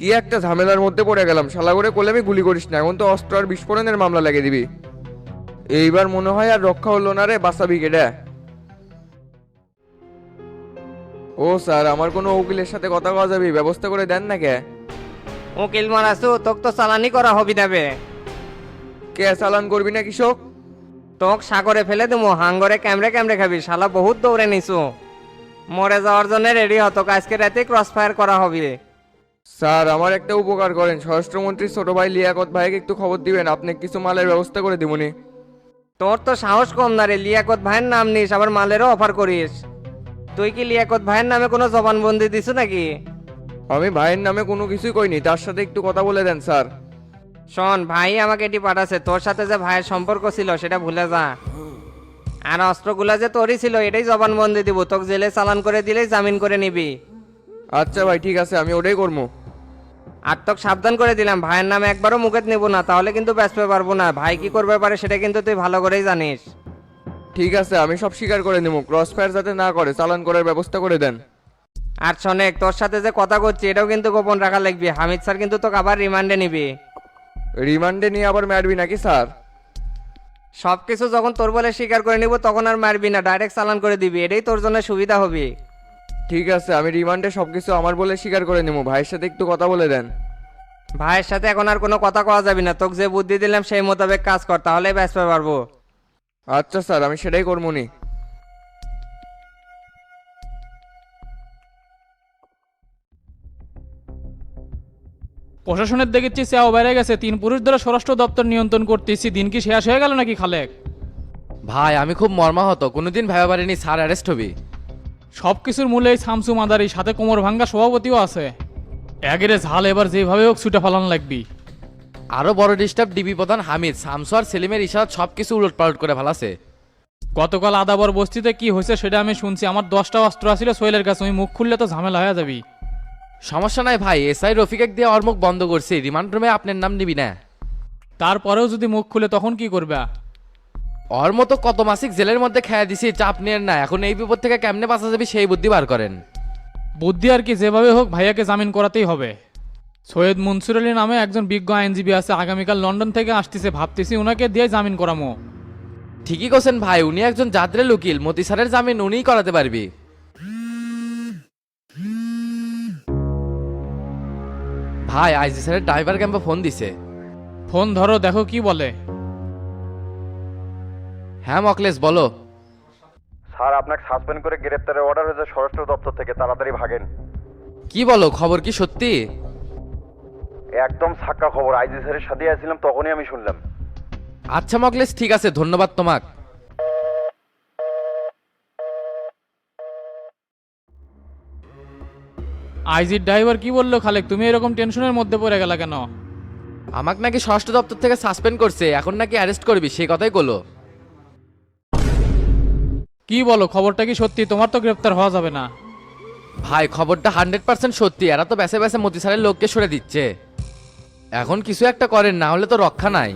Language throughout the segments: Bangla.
কি একটা ঝামেলার মধ্যে পড়ে গেলাম। শালা করে কোলে আমি গুলি করিস না এখন তো অস্ত্র আর বিস্ফোরণের মামলা লাগিয়ে দিবি। এইবার মনে হয় আর রক্ষা হলো না রে বাসাবি কেডা ও স্যার আমার কোনো উকিলের সাথে কথা কওয়া যাবে? ব্যবস্থা করে দেন না কে? উকিল মারাসু তোক তো চালানি করা হবি যাবে কে চালান করবি না কৃষক? তোক সাগরে ফেলে দেবো হাঙ্গরে ক্যামরে ক্যামরে খাবি শালা বহুত দৌড়ে নিছু। মরে যাওয়ার জন্য রেডি হতো আজকে রাতে ক্রস ফায়ার করা হবে। স্যার আমার একটা উপকার করেন। স্বরাষ্ট্রমন্ত্রী ছোট ভাই লিয়াকত ভাইকে একটু খবর দিবেন। আপনি কিছু মালের ব্যবস্থা করে দিবনি তোর তো সাহস কম না রে। লিয়াকত ভাইয়ের নাম নিস আবার মালেরও অফার করিস। তুই কি লিয়াকত ভাইয়ের নামে কোনো জবানবন্দি দিছু নাকি? আমি ভাইয়ের নামে কোনো কিছুই কইনি। তার সাথে একটু কথা বলে দেন স্যার। শোন ভাই আমাকে এটি পাঠাছে। তোর সাথে যে ভাইয়ের সম্পর্ক ছিল সেটা ভুলে যা। আর অস্ত্রগুলো যে তোরই ছিল এটাই জবানবন্দি দিব। তোকে জেলে চালান করে দিলেই জামিন করে নিবি। আচ্ছা ভাই ঠিক আছে আমি ওটাই করব আর তোকে সাবধান করে দিলাম ভাইয়ের নামে একবারও মুখে নেব না তাহলে কিন্তু ব্যস্ত পারব না। ভাই কি করবে পারে সেটা কিন্তু তুই ভালো করেই জানিস। ঠিক আছে আমি সব স্বীকার করে নেব। ক্রস ফায়ার যাতে না করে চালান করার ব্যবস্থা করে দেন। আর শোনেক তোর সাথে যে কথা করছি এটাও কিন্তু গোপন রাখা লাগবে। হামিদ স্যার কিন্তু তোকে আবার রিমান্ডে নিবি। রিমান্ডে নিয়ে আবার মারবি নাকি স্যার? সব কিছু যখন তোর বলে স্বীকার করে নিব তখন আর মারবি না ডাইরেক্ট চালান করে দিবি। এটাই তোর জন্য সুবিধা হবে। ঠিক আছে আমি রিমান্ডে সব কিছু আমার বলে স্বীকার করে নেব। ভাইয়ের সাথে একটু কথা বলে দেন। ভাইয়ের সাথে এখন আর কোনো কথা কওয়া যাবে না। তোকে যে বুদ্ধি দিলাম সেই মোতাবেক কাজ কর তাহলে ব্যস্ত পারব। আচ্ছা স্যার আমি সেটাই করব নি। প্রশাসনের দেখেছি সেও বেড়ে গেছে। তিন পুরুষ ধরে স্বরাষ্ট্র দপ্তর নিয়ন্ত্রণ করতেছি। দিন কি শেষ হয়ে গেল নাকি খালেক? ভাই আমি খুব মর্মাহত। কোনোদিন ভাবা পারিনি স্যার অ্যারেস্ট হবি। সব কিছুর মূলে এই শামসু মাদারি সাথে কোমর ভাঙ্গা সভাপতিও আছে। একেরে ঝাল এবার যেভাবে হোক ছুটে ফেলানো লাগবি। আরও বড় ডিস্টার্ব ডিবি প্রধান হামিদ শামসু আর সেলিমের ইশারাত সব কিছু উলট পালট করে ফেলাছে। গতকাল আদাবর বস্তিতে কি হয়েছে সেটা আমি শুনছি আমার দশটা অস্ত্র আছিল সোহেলের কাছে আমি মুখ খুললে তো ঝামেলা হয়ে যাবি। সমস্যা নাই ভাই এসআই রফিকেক দিয়ে ওর মুখ বন্ধ করছি রিমান্ড রুমে আপনার নাম নিবি না। তারপরেও যদি মুখ খুলে তখন কি করবে? ওর মতো কত মাসিক জেলের মধ্যে খেয়া দিছি চাপ নিয়ে না। এখন এই বিপদ থেকে কেমনে বাঁচা যাবে সেই বুদ্ধি বার করেন। বুদ্ধি আর কি যেভাবে হোক ভাইয়াকে জামিন করাতেই হবে। সৈয়দ মনসুর আলী নামে একজন বিজ্ঞ আইনজীবী আছে আগামীকাল লন্ডন থেকে আসতেছে ভাবতেছি ওনাকে দিয়ে জামিন করামো। ঠিকই কোছেন ভাই উনি একজন জাদ্রেল উকিল মতি স্যারের জামিন উনিই করাতে পারবি। ভাই আইজি স্যারের ড্রাইভার ক্যাম্পে ফোন দিছে। ফোন ধরো দেখো কি বলে। হ্যাঁ মকলেশ বলো। স্যার আপনাকে সাসপেন্ড করে গ্রেপ্তারের অর্ডার হয়েছে স্বরাষ্ট্র দপ্তর থেকে। তাড়াতাড়ি ভাগেন। কি বলো খবর কি সত্যি? একদম ছাক্কা খবর। আইজি স্যারের সাথে আসছিলাম তখনই আমি শুনলাম। আচ্ছা মকলেশ ঠিক আছে ধন্যবাদ তোমাক। আইজির ড্রাইভার কি বলল খালেক? তুমি এরকম টেনশনের মধ্যে পড়ে গেলা কেন? আমাক নাকি ষষ্ঠ দপ্তর থেকে সাসপেন্ড করছে এখন নাকি অ্যারেস্ট করবি সেই কথাই বলো। কি বলো খবরটা কি সত্যি? তোমার তো গ্রেফতার হওয়া যাবে না। ভাই খবরটা হান্ড্রেড পার্সেন্ট সত্যি। এরা তো বেসে বেসে মতি স্যারের লোককে সরে দিচ্ছে। এখন কিছু একটা করেন না হলে তো রক্ষা নাই।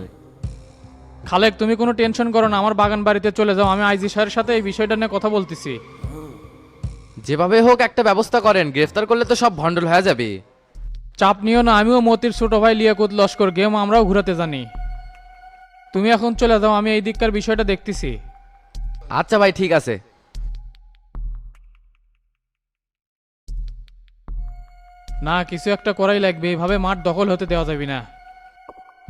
খালেক তুমি কোনো টেনশন করো না আমার বাগান বাড়িতে চলে যাও। আমি আইজি স্যারের সাথে এই বিষয়টা নিয়ে কথা বলতেছি। যেভাবে হোক একটা ব্যবস্থা করেন গ্রেফতার করলে তো সব ভন্ডল হয়ে যাবে। চাপ নিও না আমিও মতির ছোট ভাই লিয়াকুত লস্কর গেম আমরাও ঘুরাতে জানি। তুমি এখন চলে যাও আমি এই দিককার বিষয়টা দেখতেছি। আচ্ছা ভাই ঠিক আছে। না কিছু একটা করাই লাগবে এইভাবে মাঠ দখল হতে দেওয়া যাবে না।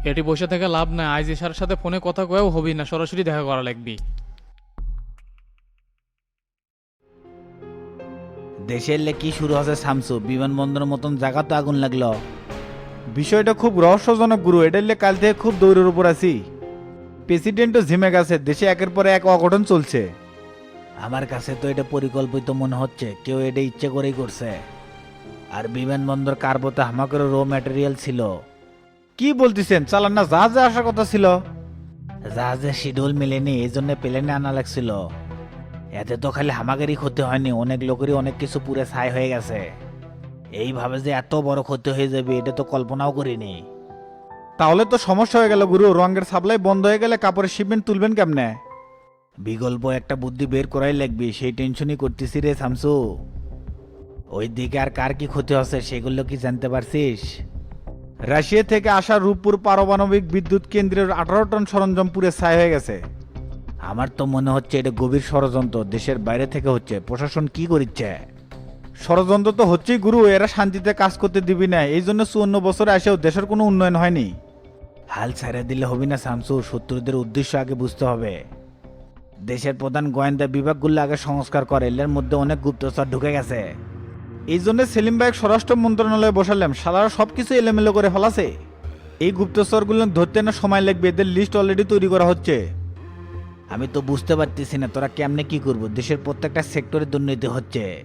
এটি বসে থেকে লাভ নাই আইজি স্যারের সাথে ফোনে কথা কয়েও হবি না সরাসরি দেখা করা লাগবে। দেশের লে কি শুরু হচ্ছে শামসু? বিমানবন্দরের মতন জায়গা তো আগুন লাগল। বিষয়টা খুব রহস্যজনক গুরু। এটার কাল থেকে খুব দৌড়ের উপর আছি। প্রেসিডেন্টও ঝিমে গেছে দেশে একের পর এক অঘটন চলছে। আমার কাছে তো এটা পরিকল্পিত মনে হচ্ছে কেউ এটা ইচ্ছে করেই করছে। আর বিমানবন্দর কার্বোতে হামাকের র ম্যাটেরিয়াল ছিল। কি বলতেছেন চালান না জাহাজে আসার কথা ছিল। জাহাজে শিডিউল মেলেনি এই জন্য প্লেনে আনা লাগছিল। এতে তো খালি হামাকেরই ক্ষতি হয়নি অনেক লোকেরই অনেক কিছু পুরে ছাই হয়ে গেছে। এইভাবে যে এত বড় ক্ষতি হয়ে যাবে এটা তো কল্পনাও করিনি। তাহলে তো সমস্যা হয়ে গেল গুরু রঙের সাপ্লাই বন্ধ হয়ে গেলে কাপড়ের শিপমেন্ট তুলবেন কেমনে? বিকল্প একটা বুদ্ধি বের করাই লাগবে সেই টেনশনই করতেছি রে শামসু। ওই দিকে আর কার কি ক্ষতি হচ্ছে সেগুলো কি জানতে পারছিস? রাশিয়া থেকে আসা রূপপুর পারমাণবিক বিদ্যুৎ কেন্দ্রের আঠারো টন সরঞ্জাম পুরে ছাই হয়ে গেছে। আমার তো মনে হচ্ছে এটা গভীর ষড়যন্ত্র দেশের বাইরে থেকে হচ্ছে প্রশাসন কি করিচ্ছে? ষড়যন্ত্র তো হচ্ছেই গুরু এরা শান্তিতে কাজ করতে দিবি না এই জন্য চুয়ান্ন বছরে আসেও দেশের কোনো উন্নয়ন হয়নি। হাল ছেড়ে দিলে হবে না, শামসু। শত্রুদের উদ্দেশ্য আগে বুঝতে হবে। দেশের প্রধান গোয়েন্দা বিভাগগুলো আগে সংস্কার করে। এর মধ্যে অনেক গুপ্তচর ঢুকে গেছে। এই জন্য সেলিম ভাই স্বরাষ্ট্র মন্ত্রণালয়ে বসালাম। সালারা সব কিছু এলোমেলো করে ফেলাছে। এই গুপ্তচরগুলো ধরতে না সময় লাগবে। এদের লিস্ট অলরেডি তৈরি করা হচ্ছে। আমি তো বুঝতে পারতেছি না, তোরা কেমনে কি করব? দেশের প্রত্যেকটা সেক্টরে দুর্নীতি হচ্ছে।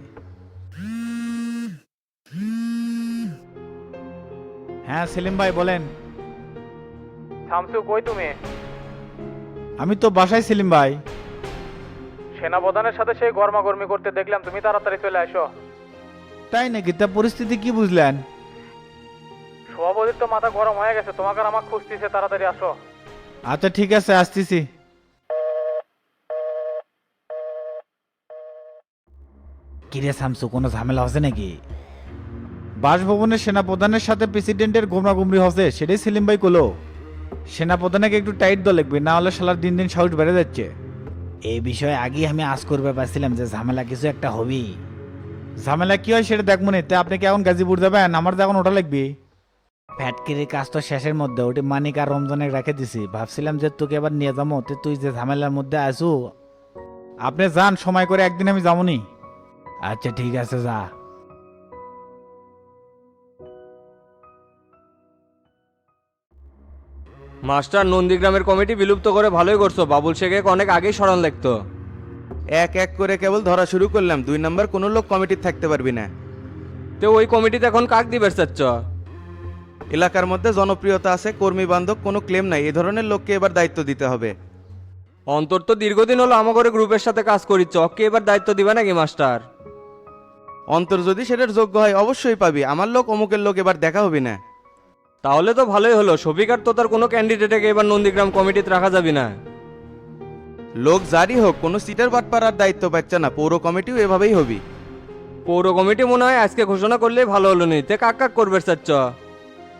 হ্যাঁ সেলিম ভাই, বলেন। শামসু কই তুমি? আমি তো বাসায় সেলিম ভাই। সেনাপ্রধানের সাথে সেই গরমাগর্মি করতে দেখলাম তুমি তাড়াতাড়ি চলে আসো। তাই নাকি? তা পরিস্থিতি কি বুঝলেন? সভাপতির তো মাথা গরম হয়ে গেছে তোমাকে আর আমার খুঁজতেছে তাড়াতাড়ি আসো। আচ্ছা ঠিক আছে আসতেছি। কিরে শামসু কোনো ঝামেলা হচ্ছে নাকি? বাসভবনের সেনাপ্রধানের সাথে প্রেসিডেন্টের গোমরাগুমরি হচ্ছে সেটাই সেলিম ভাই কলো। সেনাপ্রধানকে একটু টাইট দল লাগবে না হলে শালার দিন দিন সাহস বেড়ে যাচ্ছে। এই বিষয়ে আগেই আমি আজ করবে পারছিলাম যে ঝামেলা কিছু একটা হবেই। ঝামেলা কি হয় সেটা দেখব না তা আপনি কি এখন গাজীপুর যাবেন? আমার তো এখন ওটা লাগবে। ফ্যাটকিরির কাজ তো শেষের মধ্যে ওটি মানিক আর রমজানে রেখে দিছি। ভাবছিলাম যে তোকে এবার নিয়ে যাব তে তুই যে ঝামেলার মধ্যে আসু আপনি যান সময় করে একদিন আমি যাবনি। আচ্ছা ঠিক আছে যা। মাস্টার নন্দীগ্রামের কমিটি বিলুপ্ত করে ভালোই করছ। বাবুল শেখে অনেক আগেই স্মরণ লাগতো এক এক করে কেবল ধরা শুরু করলাম দুই নম্বর কোনো লোক কমিটির থাকতে পারবি না। তো ওই কমিটিতে এখন কাক দিবে চাচ্ছ? এলাকার মধ্যে জনপ্রিয়তা আছে কর্মী বান্ধব কোনো ক্লেম নাই এই ধরনের লোককে এবার দায়িত্ব দিতে হবে। অন্তর তো দীর্ঘদিন হলো আমাগরে গ্রুপের সাথে কাজ করিচ্ছ ওকে এবার দায়িত্ব দিবে নাকি মাস্টার? অন্তর যদি সেটার যোগ্য হয় অবশ্যই পাবি আমার লোক অমুকের লোক এবার দেখা হবে না। তাহলে তো ভালোই হলো। শফিকার তো তার কোনো ক্যান্ডিডেটকে এবার নন্দীগ্রাম কমিটিতে রাখা যাবে না। লোক জারি হোক কোনো সিটের সিটার বাটপাড়ার দায়িত্ব পাচ্ছে না। পৌর কমিটিও এভাবেই হবি। পৌর কমিটি মনে হয় আজকে ঘোষণা করলেই ভালো হলো নি। তে কাক কাক করবে চাচ্ছ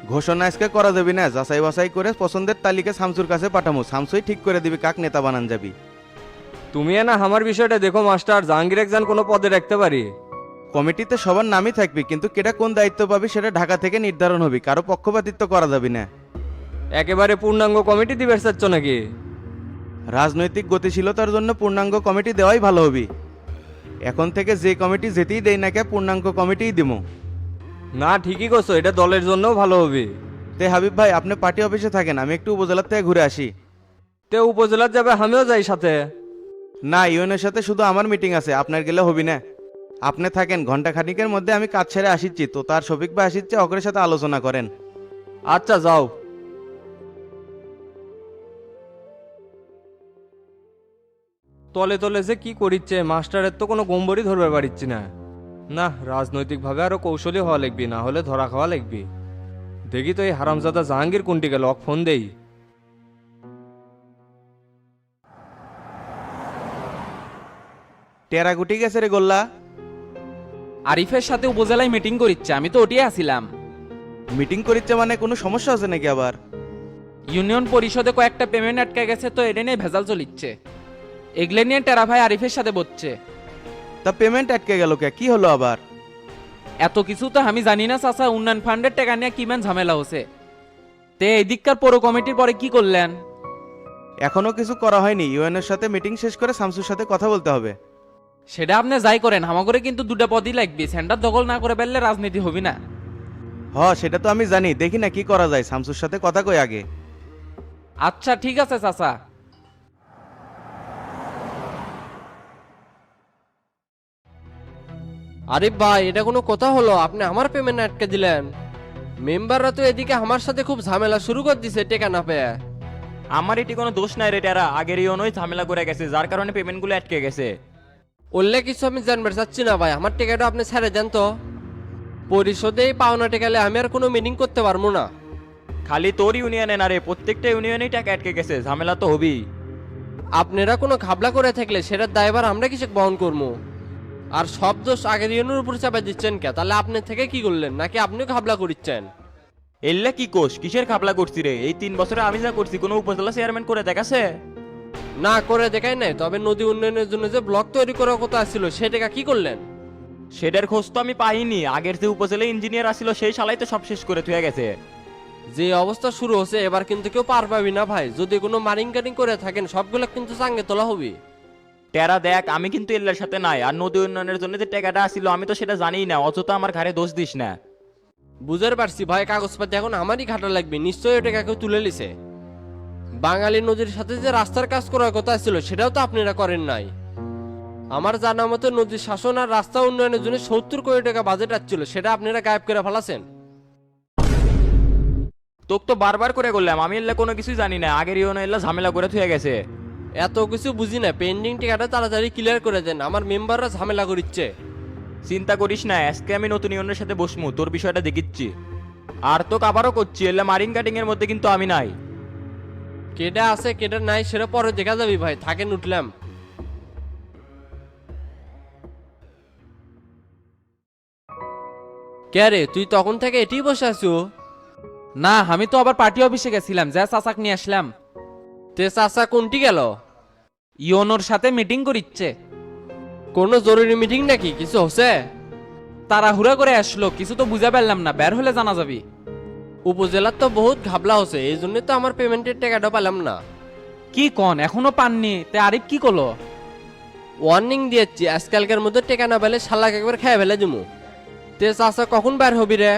ঘোষণা আজকে করা যাবি না। যাচাই বাছাই করে পছন্দের তালিকা শামসুর কাছে পাঠামো। শামসুই ঠিক করে দিবি কাক নেতা বানান যাবি। তুমি না আমার বিষয়টা দেখো মাস্টার। জাহাঙ্গীর একজন কোনো পদে রাখতে পারি? কমিটিতে সবার নামই থাকবি কিন্তু কেটা কোন দায়িত্ব পাবি সেটা ঢাকা থেকে নির্ধারণ হবি কারও পক্ষপাতিত্ব করা যাবে না। একেবারে পূর্ণাঙ্গ কমিটি দিবে চাচ্ছ নাকি? রাজনৈতিক গতিশীলতার জন্য পূর্ণাঙ্গ কমিটি দেওয়াই ভালো হবে। এখন থেকে যে কমিটি যেতেই দেই না কে পূর্ণাঙ্গ কমিটিই দিমো। না ঠিকই করছ এটা দলের জন্যও ভালো হবে। তে হাবিব ভাই আপনি পার্টি অফিসে থাকেন আমি একটু উপজেলার থেকে ঘুরে আসি। তে উপজেলার যাবে আমিও যাই সাথে। না ইউএনের সাথে শুধু আমার মিটিং আছে আপনার গেলে হবি না। আপনি থাকেন ঘণ্টা খানিকের মধ্যে আমি কাজ ছেড়ে আসিচ্ছি। তো তার শফিক ভাই আসিচ্ছে অকরের সাথে আলোচনা করেন। আচ্ছা যাও। তলে তলে যে কি করিচ্ছে মাস্টারের তো কোনো গম্বরই ধরবে পারিচ্ছি না। না রাজনৈতিকভাবে আরও কৌশলী হওয়া লাগবি না হলে ধরা খাওয়া লাগবি। দেখি তো এই হারামজাদা জাহাঙ্গীর কোনটি গেল অক ফোন দেই। টেরা গুটি গেছে রে গোল্লা। আরিফের সাথে উপজেলায় মিটিং করিচ্ছে আমি তো ওটিয়ে আসিলাম মিটিং করিচ্ছে মানে কোনো সমস্যা আছে নাকি আবার? ইউনিয়ন পরিষদে কয়েকটা পেমেন্ট আটকে গেছে তো এটা নিয়ে ভেজাল চলিচ্ছে। এগুলো নিয়ে টেরা ভাই আরিফের সাথে বসছে। তা পেমেন্ট আটকে গেল কে? কি হলো আবার? এত কিছু তো আমি জানি না চাচা উন্নয়ন ফান্ডের টাকা নিয়ে কিমান ঝামেলা হচ্ছে। তে এদিককার পৌর কমিটির পরে কি করলেন? এখনও কিছু করা হয়নি ইউএনের সাথে মিটিং শেষ করে শামসুর সাথে কথা বলতে হবে। সেটা আপনি যাই করেন হামাগরে কিন্তু দুটা পদই লাগবে। সেন্টার দখল না করে ফেললে রাজনীতি হবে না। হ সেটা তো আমি জানি। দেখি না কি করা যায়। শামসুর সাথে কথা কই আগে। আচ্ছা ঠিক আছে চাচা। আরে ভাই এটা কোনো কথা হলো। আপনি আমার পেমেন্ট আটকে দিলেন। মেম্বাররা তো এদিকে আমার সাথে খুব ঝামেলা শুরু করে দিছে টেকা না পেয়ে। আমার এটি কোনো দোষ নাই রে টেরা। আগের ইউনোই ঝামেলা করে গেছে যার কারণে পেমেন্টগুলো আটকে গেছে। বললে কিছু আমি জানবার চাচ্ছি না ভাই আমার টেকাটা আপনি ছেড়ে দেন তো। পরিশোধে এই পাওনা টেকালে আমি আর কোনো মিটিং করতে পারব না। খালি তোর ইউনিয়নে না রে প্রত্যেকটা ইউনিয়নেই টাকা আটকে গেছে ঝামেলা তো হবেই। আপনারা কোনো ঘাবলা করে থাকলে সেটার দায়ভার আমরা কিছু বহন করব? আর সব দোষ আগের ইউনের উপর চাপা দিচ্ছেন কে? তাহলে আপনি থেকে কি করলেন? নাকি আপনিও খাবলা করিচ্ছেন? এল্লা কি কোষ? কিসের খাপলা করছি রে? এই তিন বছরে আমি যা করছি কোনো উপজেলা চেয়ারম্যান করে দেখাছে? না করে দেখাই নাই তবে নদী উন্নয়নের জন্য যে ব্লক তৈরি করার কথা ছিল সে টাকা কি করলেন? সেটার খোঁজ তো আমি পাইনি। আগের যে উপজেলা ইঞ্জিনিয়ার আসছিল সেই শালাই তো সব শেষ করে থুয়ে গেছে। যে অবস্থা শুরু হচ্ছে এবার কিন্তু কেউ পার পাবি না ভাই। যদি কোনো মারিং কাটিং করে থাকেন সবগুলো কিন্তু চাঙ্গে তোলা হবে। টেরা দেখ আমি কিন্তু এল্লার সাথে নাই। আর নদী উন্নয়নের জন্য যে টাকাটা আসছিল আমি তো সেটা জানিই না। অযথা আমার ঘাড়ে দোষ দিস না। বুঝতে পারছি ভাই কাগজপাতি এখন আমারই ঘাটা লাগবে। নিশ্চয়ই ওই টাকা কেউ তুলে লিছে বাঙালি নদীর সাথে যে রাস্তার কাজ করার কথা ছিল সেটাও তো আপনারা করেন নাই। আমার জানা মতো নদীর শাসন আর রাস্তা উন্নয়নের জন্য সত্তর কোটি টাকা বাজেট আসছিল সেটা আপনারা গায়েব করে ফেলাছেন। তোকে তো বারবার করে বললাম আমি এল্লা কোনো কিছুই জানি না আগের ইউনো এল্লা ঝামেলা করে থুয়ে গেছে। এত কিছু বুঝি না পেন্ডিং টিকাটা তাড়াতাড়ি ক্লিয়ার করে দেন আমার মেম্বাররা ঝামেলা করিচ্ছে। চিন্তা করিস না আজকে আমি নতুন ইউনের সাথে বসমু তোর বিষয়টা দেখিচ্ছি। আর তোকে আবারও করছি এল্লা মারিং কাটিং এর মধ্যে কিন্তু আমি নাই। কেডা আছে কেডা নাই সেটা পরে দেখা যাবি ভাই। থাকেন উঠলাম। কে রে তুই তখন থেকে এটি বসে আছো না আমি তো আবার পার্টি অফিসে গেছিলাম যা চাচাক নিয়ে আসলাম। তে চাচা কোনটি গেল? ইওনোর সাথে মিটিং করিচ্ছে। কোনো জরুরি মিটিং নাকি? কিছু হচ্ছে? তাড়াহুড়া করে আসলো কিছু তো বুঝা পারলাম না বের হলে জানা যাবি। উপজেলার তো বহুত ঘাবলা হচ্ছে এই জন্য তো আমার পেমেন্টের টাকাটা পেলাম না। কি কন এখনও পাননি তে আরিফ কি করল ওয়ার্নিং দিয়েছি আজকালকার মধ্যে টেকা না পেলে শালাক একবার খেয়ে ফেলে দিমু। তে চাচা কখন বের হবি রে?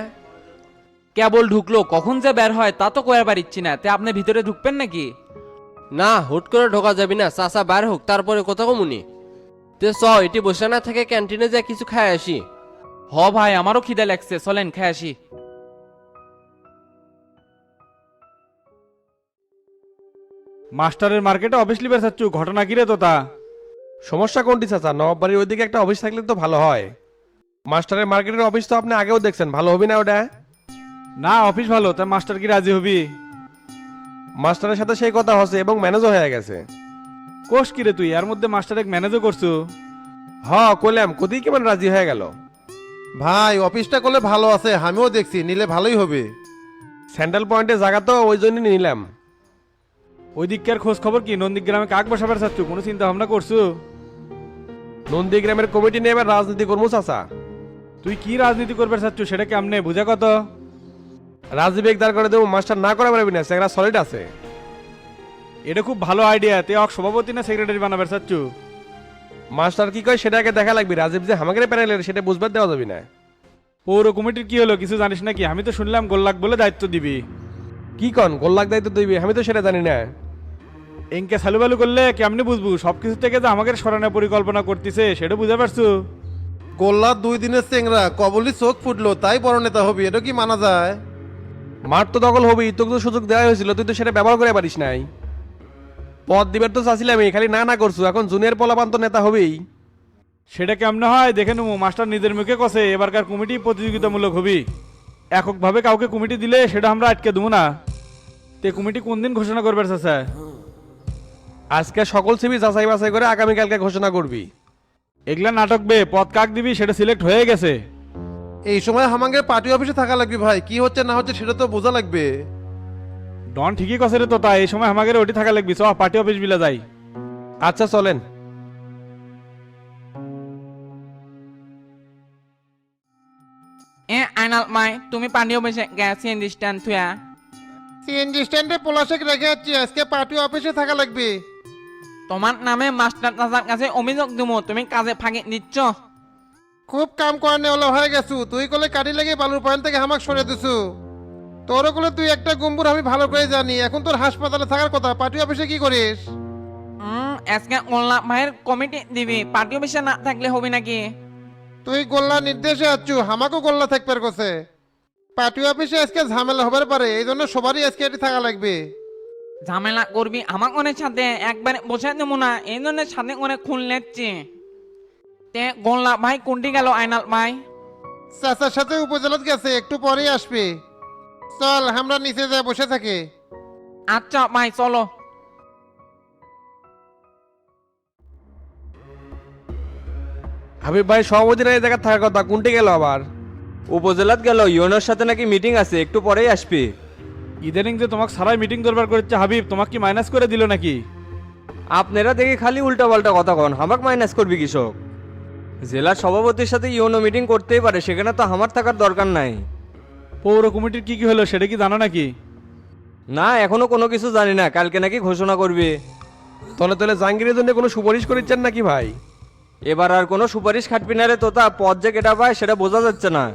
কেবল ঢুকলো কখন যে বের হয় তা তো কয়ে পারিচ্ছি না তে আপনি ভিতরে ঢুকবেন নাকি? না হুট করে ঢোকা যাবি না চাচা বাইর হোক তারপরে কোথাও কমুনি তে চ এটি বসে না থেকে ক্যান্টিনে যা কিছু খায় আসি। হ ভাই আমারও খিদে লাগছে চলেন খেয়ে আসি। মাস্টারের মার্কেটে অফিস লিবার চাচ্ছু ঘটনা কি রে তোতা? সমস্যা কোনটি চাচা? নবাব বাড়ির ওইদিকে একটা অফিস থাকলে তো ভালো হয়। মাস্টারের মার্কেটের অফিস তো আপনি আগেও দেখছেন ভালো হবে না ওটা? না অফিস ভালো তা মাস্টার কি রাজি হবি? মাস্টারের সাথে সেই কথা হচ্ছে এবং ম্যানেজও হয়ে গেছে। কোষ কি রে তুই? এর মধ্যে মাস্টার এক ম্যানেজও করছু। হ কইলাম কোথায় কেমন রাজি হয়ে গেল? ভাই অফিসটা করলে ভালো আছে আমিও দেখছি নিলে ভালোই হবে। স্যান্ডেল পয়েন্টে জায়গা তো ওই জন্যই নিলাম। ওই দিককার খোঁজ খবর কি? নন্দীগ্রামে কাক বসাবার চাচ্ছ? কোনো চিন্তা ভাবনা করছু? নন্দীগ্রামের কমিটি নিয়ে এবার রাজনীতি করব চাচা। তুই কি রাজনীতি করবার চাচ্ছু? সেটা কেমনে? বুঝা কত? রাজনীতি দাঁড় করে দেবো মাস্টার না করে পারবি না সেখানে সলিড আছে। এটা খুব ভালো আইডিয়া তে অক সভাপতি না সেক্রেটারি বানাবার চাচ্ছু? মাস্টার কি কয় সেটা আগে দেখা লাগবে। রাজীব যে হামাকে প্যানেলের সেটা বুঝবার দেওয়া যাবে না। পৌর কমিটির কি হলো? কিছু জানিস নাকি? আমি তো শুনলাম গোল্লাক বলে দায়িত্ব দিবি। কি কন গোল্লাক দায়িত্ব দিবি? আমি তো সেটা জানি না। এনকে সালুবালু করলে কেমনে বুঝব? সবকিছু থেকে যে আমাকে সরানোর পরিকল্পনা করতেছে সেটা বুঝতে পারছ? গোল্লা দুই দিনের চেংরা কবলি চোখ ফুটলো তাই বড় নেতা হবি এটা কি মানা যায়? মাঠ তো দখল হবি তোকে তো সুযোগ দেওয়া হয়েছিল তুই তো সেটা ব্যবহার করে পারিস নাই। পদ দিবার তো চাচ্ছিলাম খালি না না করছু এখন জুনিয়র পোলাপান তো নেতা হবেই। সেটা কেমন হয় দেখে নেব মাস্টার নিজের মুখে কষে এবারকার কমিটি প্রতিযোগিতামূলক হবি। এককভাবে কাউকে কমিটি দিলে সেটা আমরা আটকে দেবো না। তে কমিটি কোন দিন ঘোষণা করবে চাচা? আজকে সকল সিবি যাচাই বাছাই করে আগামীকালকে ঘোষণা করবি। এগুলা নাটক বে পদ কাক দিবি সেটা সিলেক্ট হয়ে গেছে। এই সময় আমাকে পার্টি অফিসে থাকা লাগবে ভাই কি হচ্ছে না হচ্ছে সেটা তো বোঝা লাগবে। ডন ঠিকই কষে রে তোতা এই সময় আমাকে ওটি থাকা লাগবি চ পার্টি অফিস বিলা যাই। আচ্ছা চলেন। এ আইনাল মাই তুমি পানি অফিসে গ্যাস সিএনজি স্ট্যান্ড থুয়া। সিএনজি স্ট্যান্ডে পলাশেক রেখে যাচ্ছি আজকে পার্টি অফিসে থাকা লাগবে। তোমার নামে মাস্টার চাচার কাছে অভিযোগ দিমু তুমি কাজে ফাঁকি নিচ্ছ খুব কাম করানে হলো হয়ে গেছু তুই কলে কাটি লেগে বালুর পয়েন্ট থেকে হামাক সরে দিছু। তোর কলে তুই একটা গম্বুর আমি ভালো করে জানি এখন তোর হাসপাতালে থাকার কথা পার্টি অফিসে কি করিস আজকে ওল্লা ভাইয়ের কমিটি দিবি পার্টি অফিসে না থাকলে হবে নাকি? তুই গোল্লা নির্দেশে আছু হামাকও গোল্লা থাকবার কোসে পার্টি অফিসে আজকে ঝামেলা হবার পারে এই জন্য সবারই আজকে এটি থাকা লাগবে। ঝামেলা করবি আমার অনেক সাথে একবারে বসে দেবো না এই জন্য সাথে করে খুন লেচ্ছি তে গোল্লা ভাই কোনটি গেল আইনাল ভাই? চাচার সাথে উপজেলাত গেছে একটু পরেই আসবে। চল আমরা নিচে যা বসে থাকি। আচ্ছা ভাই চলো। হাবিব ভাই সভাপতিরা এই জায়গায় থাকার কথা কোনটি গেল আবার? উপজেলাত গেল ইউনোর সাথে নাকি মিটিং আছে একটু পরেই আসবি। ইদানিং যে তোমাকে সারাই মিটিং দরবার করছে হাবিব তোমাকে কি মাইনাস করে দিল নাকি? আপনারা দেখি খালি উল্টা পাল্টা কথা কন হামাক মাইনাস করবি কৃষক জেলার সভাপতির সাথে ইউনো মিটিং করতেই পারে সেখানে তো আমার থাকার দরকার নাই। পৌর কমিটির কি কি হলো সেটা কি জানো নাকি? না এখনও কোনো কিছু জানি না কালকে নাকি ঘোষণা করবে। তলে তলে জাহাঙ্গীরের জন্য কোনো সুপারিশ করেছেন নাকি ভাই? এবার আর কোনো সুপারিশ খাটবি না রে তোতা পদ যে কেটা পায় সেটা বোঝা যাচ্ছে না।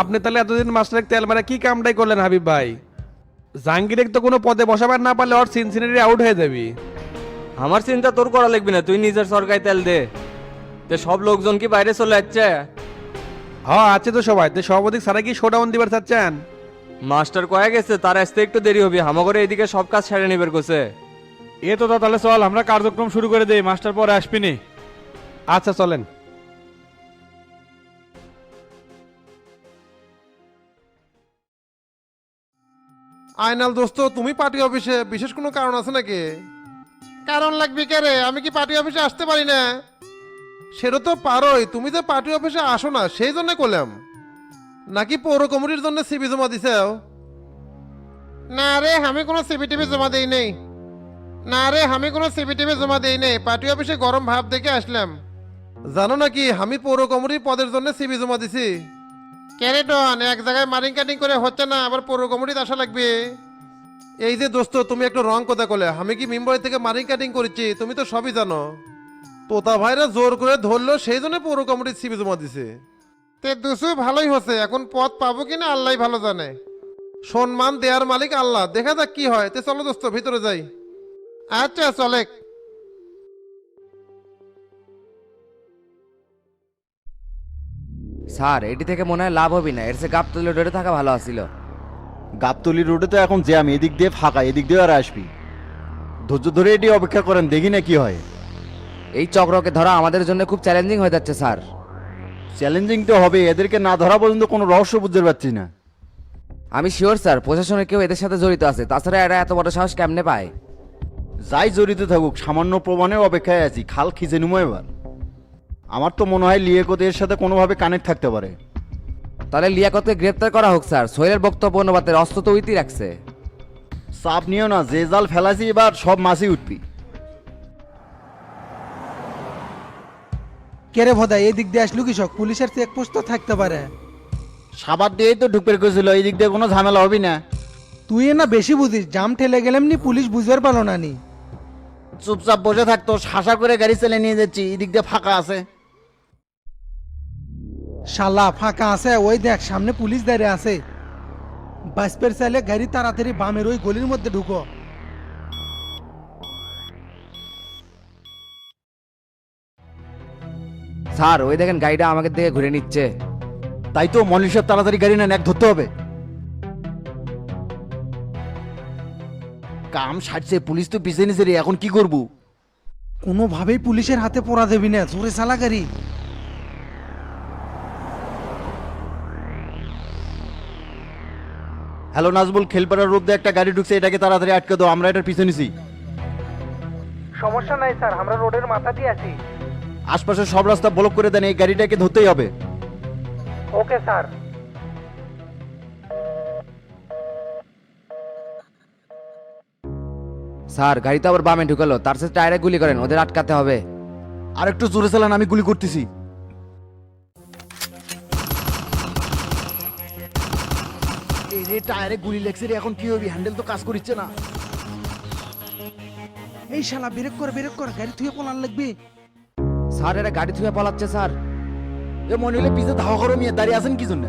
আপনি তাহলে এতদিন মাস্টারের তেল মানে কি কামটাই করলেন হাবিব ভাই? জাহাঙ্গীর তো কোনো পদে বসাবার না পারলে ওর সিনসিনারি আউট হয়ে যাবি। আমার চিন্তা তোর করা লাগবে না তুই নিজের সরকারি তেল দে। তে সব লোকজন কি বাইরে চলে যাচ্ছে হ্যাঁ আছে তো সবাই। তো সভাপতি সারা কি শোডাউন দিবার চাচ্ছেন? মাস্টার কয়ে গেছে তার আসতে একটু দেরি হবে হামাগরে এদিকে সব কাজ সেরে নিবের কোসে এ তো তাহলে চল আমরা কার্যক্রম শুরু করে দেই মাস্টার পরে আসবিনি আচ্ছা চলেন। আয়নাল দোস্ত, তুমি পার্টি অফিসে, বিশেষ কোনো কারণ আছে নাকি? কারণ লাগবে কে রে? আমি কি পার্টি অফিসে আসতে পারি না? সেটা তো পারোই, তুমি তো পার্টি অফিসে আসো না, সেই জন্য করলাম নাকি পৌর কমিটির জন্য সিবি জমা দিছেও না রে, আমি কোনো সিবি টিভি জমা দেই নেই। না রে, আমি কোনো সিবি টিভি জমা দেই নেই। পার্টি অফিসে গরম ভাব দেখে আসলাম। জানো নাকি, আমি পৌর কমিটির পদের জন্য সিবি জমা দিছি। ক্যারেটন এক জায়গায় মারিং কাটিং করে হচ্ছে না আবার পৌর কমিটিতে আসা লাগবে? এই যে দোস্ত তুমি একটু রং কথা কলে। আমি কি মুম্বাই থেকে মারিং কাটিং করেছি? তুমি তো সবই জানো। তোতা ভাইরা জোর করে ধরলো সেই জন্য পৌর কমিটির সিবি জমা দিছে। তে দুসু ভালোই হচ্ছে। এখন পদ পাবো কিনা আল্লাহ ভালো জানে। সম্মান দেয়ার মালিক আল্লাহ। দেখা যাক কি হয়। তে চলো দোস্ত ভিতরে যাই। আচ্ছা চলে স্যার এটি থেকে মনে হয় লাভ হবে না। এর সে গাবতলি রোডে থাকা ভালো আছিল। গাবতলি রোডে তো এখন জ্যাম এদিক দিয়ে ফাঁকা এদিক দিয়ে আর আসবি। ধৈর্য ধরে এটি অপেক্ষা করেন দেখি না কি হয়। এই চক্রকে ধরা আমাদের জন্য খুব চ্যালেঞ্জিং হয়ে যাচ্ছে স্যার। চ্যালেঞ্জিং তো হবে এদেরকে না ধরা পর্যন্ত কোনো রহস্য বুঝতে পারছি না। আমি শিওর স্যার প্রশাসনের কেউ এদের সাথে জড়িত আছে। তাছাড়া এরা এত বড় সাহস কেমনে পায়? যাই জড়িত থাকুক সামান্য প্রমাণের অপেক্ষায় আছি খাল খিচে নিমো এবার। আমার তো মনে হয় লিয়েকোতে এর সাথে কোনোভাবে কানেক্ট থাকতে পারে। তাহলে লিয়াকতকে গ্রেপ্তার করা হোক স্যার। সোহেলের বক্তব্য অনুবাদের অস্ত্র তো উইতি রাখছে। চাপ নিও না যে জাল ফেলাছি এবার সব মাছই উঠবি। কেরে ভদা এই দিক দিয়ে আসলু কৃষক পুলিশের চেকপোস্ট তো থাকতে পারে। সাবার দিয়েই তো ঢুকবে রেখেছিল এই দিক দিয়ে কোনো ঝামেলা হবে না। তুই না বেশি বুঝিস জাম ঠেলে গেলাম নি পুলিশ বুঝবার পারল না নি। চুপচাপ বসে থাকতো শাসা করে গাড়ি চালিয়ে নিয়ে যাচ্ছি এই দিক দিয়ে ফাঁকা আছে। শালা ফাঁকা আছে ওই দেখ সামনে পুলিশ দাঁড়িয়ে আছে। বাসপের চাইলে গাড়ি তাড়াতাড়ি বামের ওই গলির মধ্যে ঢুকো। স্যার ওই দেখেন গাড়িটা আমাকে দিকে ঘুরে নিচ্ছে। তাই তো মল্লিক সাহেব তাড়াতাড়ি গাড়ি নেন এক ধরতে হবে। কাম সারছে পুলিশ তো পিছিয়ে নিছে রে এখন কি করব? কোনোভাবেই পুলিশের হাতে পড়া দেবি না জোরে চালা গাড়ি। হ্যালো নাজবুল খেলপাড়ার রোড দিয়ে একটা গাড়ি ঢুকছে এটাকে তাড়াতাড়ি আটকে দাও আমরা এটার পিছনে নিছি। সমস্যা নাই স্যার আমরা রোডের মাথা দিয়ে আছি। আশপাশের সব রাস্তা ব্লক করে দেন এই গাড়িটাকে ধরতেই হবে। Okay sir. স্যার গাড়ি তো আবার বামে ঢুকালো তার সাথে টায়ারে গুলি করেন ওদের আটকাতে হবে। আর একটু জোরে চালান আমি গুলি করতেছি। টায়ারে গুলি লেগছে রে এখন কি হবি? হ্যান্ডেল তো কাজ করিচ্ছে না। এই শালা ব্রেক কর ব্রেক কর গাড়ি থুয়ে পলান লাগবে। স্যার এরা গাড়ি থুয়ে পলাচ্ছে স্যার। এ মনে হলে পিছে ধাওয়া করো মিয়া দাঁড়িয়ে আছেন কি জন্য?